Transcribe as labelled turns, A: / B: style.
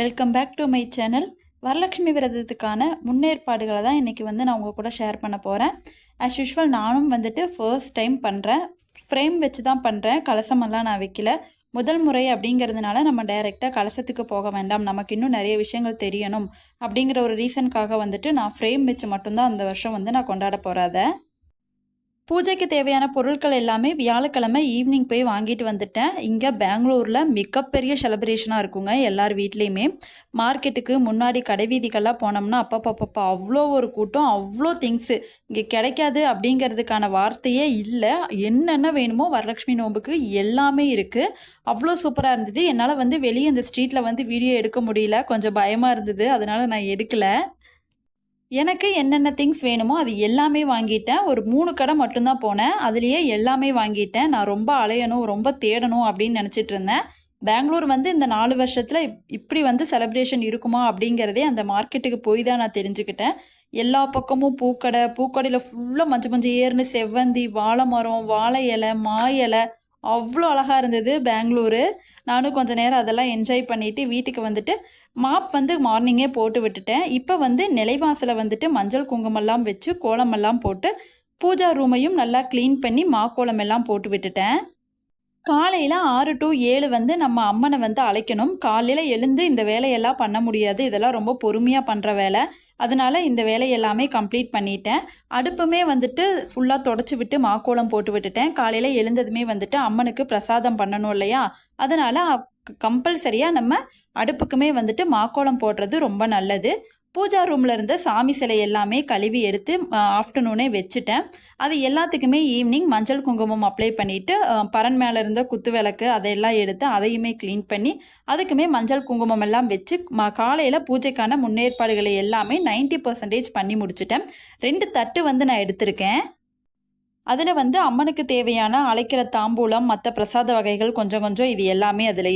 A: Welcome back to my channel Varalakshmi விரதத்துக்கான முன்னேற்பாடுகளை தான் இன்றைக்கி வந்து நான் உங்கள் கூட ஷேர் பண்ண போகிறேன் ஆஸ் யூஷுவல் நானும் வந்துட்டு ஃபர்ஸ்ட் டைம் பண்ணுறேன் ஃப்ரேம் வச்சு தான் பண்ணுறேன் கலசமெல்லாம் நான் வைக்கல. முதல் முறை அப்படிங்கிறதுனால நம்ம டைரெக்டாக கலசத்துக்கு போக வேண்டாம். நமக்கு இன்னும் நிறைய விஷயங்கள் தெரியணும் அப்படிங்கிற ஒரு ரீசனுக்காக வந்துட்டு நான் ஃப்ரேம் வச்சு மட்டும்தான் அந்த வருஷம் வந்து நான் கொண்டாட போகிறத பூஜைக்கு தேவையான பொருட்கள் எல்லாமே வியாழக்கிழமை ஈவினிங் போய் வாங்கிட்டு வந்துட்டேன். இங்கே பெங்களூரில் மிகப்பெரிய செலிப்ரேஷனாக இருக்குங்க எல்லார் வீட்லேயுமே. மார்க்கெட்டுக்கு முன்னாடி கடை போனோம்னா போனோம்னா அப்பப்பப்பப்பா அவ்வளோ ஒரு கூட்டம் அவ்வளோ திங்ஸு இங்கே கிடைக்காது அப்படிங்கிறதுக்கான வார்த்தையே இல்லை. என்னென்ன வேணுமோ வரலட்சுமி நோம்புக்கு எல்லாமே இருக்குது அவ்வளோ சூப்பராக இருந்தது. என்னால் வந்து வெளியே இந்த ஸ்ட்ரீட்டில் வந்து வீடியோ எடுக்க முடியல. கொஞ்சம் பயமாக இருந்தது. அதனால் நான் எடுக்கலை. எனக்கு என்னென்ன திங்ஸ் வேணுமோ அது எல்லாமே வாங்கிட்டேன். ஒரு மூணு கடை மட்டும்தான் போனேன். அதுலேயே எல்லாமே வாங்கிட்டேன். நான் ரொம்ப அலையணும் ரொம்ப தேடணும் அப்படின்னு நினச்சிட்டு இருந்தேன். பெங்களூர் வந்து இந்த நாலு வருஷத்தில் இப்படி வந்து செலிப்ரேஷன் இருக்குமா அப்படிங்கிறதே அந்த மார்க்கெட்டுக்கு போய் தான் நான் தெரிஞ்சுக்கிட்டேன். எல்லா பக்கமும் பூக்கடை பூக்கடையில் ஃபுல்லாக மஞ்சள் மஞ்சள் ஏறுனு செவ்வந்தி வாழை மரம் வாழை இலை மா இலை அவ்வளோ அழகாக இருந்தது பெங்களூரு. நானும் கொஞ்ச நேரம் அதெல்லாம் என்ஜாய் பண்ணிவிட்டு வீட்டுக்கு வந்துட்டு மாப் வந்து மார்னிங்கே போட்டு விட்டுட்டேன். இப்போ வந்து நிலைவாசலை வந்துட்டு மஞ்சள் குங்குமம்லாம் வச்சு கோலமெல்லாம் போட்டு பூஜா ரூமையும் நல்லா க்ளீன் பண்ணி மா கோலமெல்லாம் போட்டு விட்டுட்டேன். காலையில் ஆறு டு ஏழு வந்து நம்ம அம்மனை வந்து அழைக்கணும். காலையில் எழுந்து இந்த வேலையெல்லாம் பண்ண முடியாது. இதெல்லாம் ரொம்ப பொறுமையாக பண்ணுற வேலை. அதனால் இந்த வேலையெல்லாமே கம்ப்ளீட் பண்ணிட்டேன். அடுப்புமே வந்துட்டு ஃபுல்லாக தொடச்சி விட்டு மாக்கோலம் போட்டு விட்டுட்டேன். காலையில் எழுந்ததுமே வந்துட்டு அம்மனுக்கு பிரசாதம் பண்ணணும் இல்லையா? அதனால் கம்பல்சரியாக நம்ம அடுப்புக்குமே வந்துட்டு மாக்கோலம் போடுறது ரொம்ப நல்லது. பூஜா ரூமில் இருந்த சாமி சிலை எல்லாமே கழுவி எடுத்து ஆஃப்டர்நூனே வச்சுட்டேன். அது எல்லாத்துக்குமே ஈவினிங் மஞ்சள் குங்குமம் அப்ளை பண்ணிவிட்டு பரன் மேலே இருந்த குத்து விளக்கு அதையெல்லாம் எடுத்து அதையுமே க்ளீன் பண்ணி அதுக்குமே மஞ்சள் குங்குமம் எல்லாம் வச்சு ம காலையில் பூஜைக்கான முன்னேற்பாடுகளை எல்லாமே நைன்ட்டி பர்சன்டேஜ் பண்ணி முடிச்சுட்டேன். ரெண்டு தட்டு வந்து நான் எடுத்திருக்கேன். அதில் வந்து அம்மனுக்கு தேவையான அழைக்கிற தாம்பூலம் மற்ற பிரசாத வகைகள் கொஞ்சம் கொஞ்சம் இது எல்லாமே அதில்